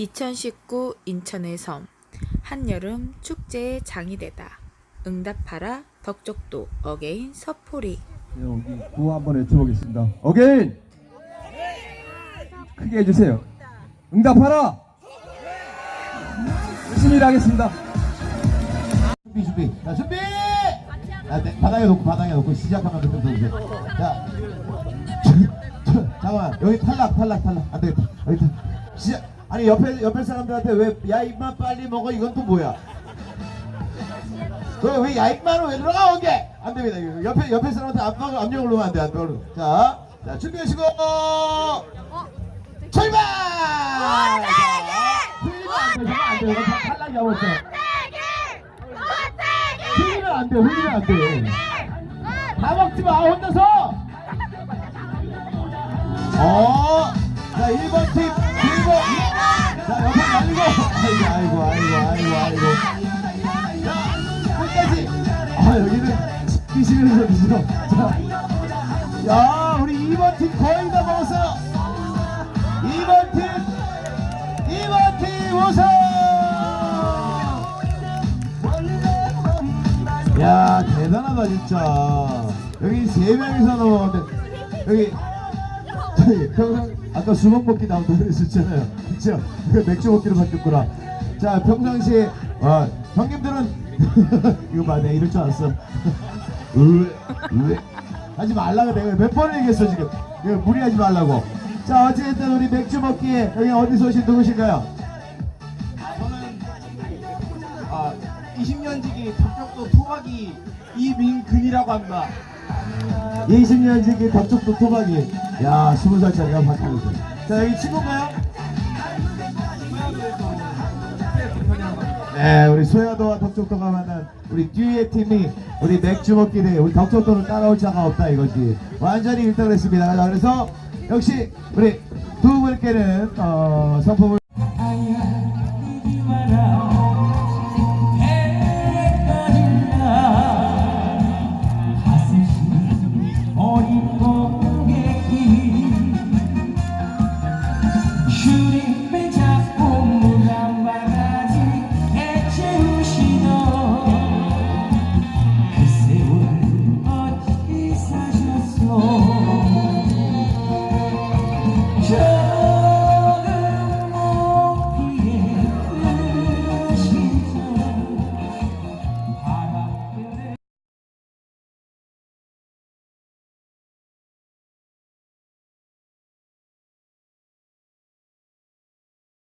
2019 인천의 섬. 한여름 축제의 장이 되다. 응답하라 덕적도. 어게인 서포리. 네, 여기 구호 한번 외쳐보겠습니다. 어게인! 크게 해주세요. 응답하라! 열심히 일하겠습니다. 준비 준비. 자 준비! 자, 네, 바닥에 놓고 바닥에 놓고 시작하면 그때 보세요. 자 잠깐만. 여기 탈락 탈락 탈락. 안 되겠다. 여기 탈 시작 아니 옆에 옆에 사람들한테 왜 야 입만 빨리 먹어 이건 또 뭐야 왜왜 야 입만은 왜 들어가 거기 안 됩니다 옆에 옆에 사람한테 압박 압력을 놓으면 안돼 압력을 자, 자 준비하시고 출발 자, 흘리면 안 돼, 탈락이 아무것도 흘리면 안 돼, 흘리면 안 돼. 다 먹지 마, 혼자서. 여기는 시시면서 드시죠. 자, 야, 우리 2번 팀 거의 다 먹었어요. 2번 팀, 2번 팀 우승! 야 대단하다 진짜 여기 세 명이서 넘어가는데 여기 저기 평상 아까 수박 먹기 나온다 그랬었잖아요 그쵸 그 맥주 먹기로 바뀌었구나 자 평상시에 어, 형님들은 이거 봐 내가 이럴 줄 알았어 으, 으. 하지 말라고 내가 몇 번을 얘기했어 지금 이거 무리하지 말라고 자 어쨌든 우리 맥주 먹기 여기 어디서 오신 누구신가요? 저는 아 20년지기 덕적도 토박이 이민근이라고 합니다. 20년 지기 덕적도 토박이 야 20살짜리가 바뀌었어 자 여기 친구인가요? 네 우리 소야도와 덕적도가 만난 우리 듀엣 팀이 우리 맥주 먹기 대회 우리 덕적도를 따라올 자가 없다 이거지. 완전히 1등을 했습니다. 자, 그래서 역시 우리 두 분께는 어, 상품을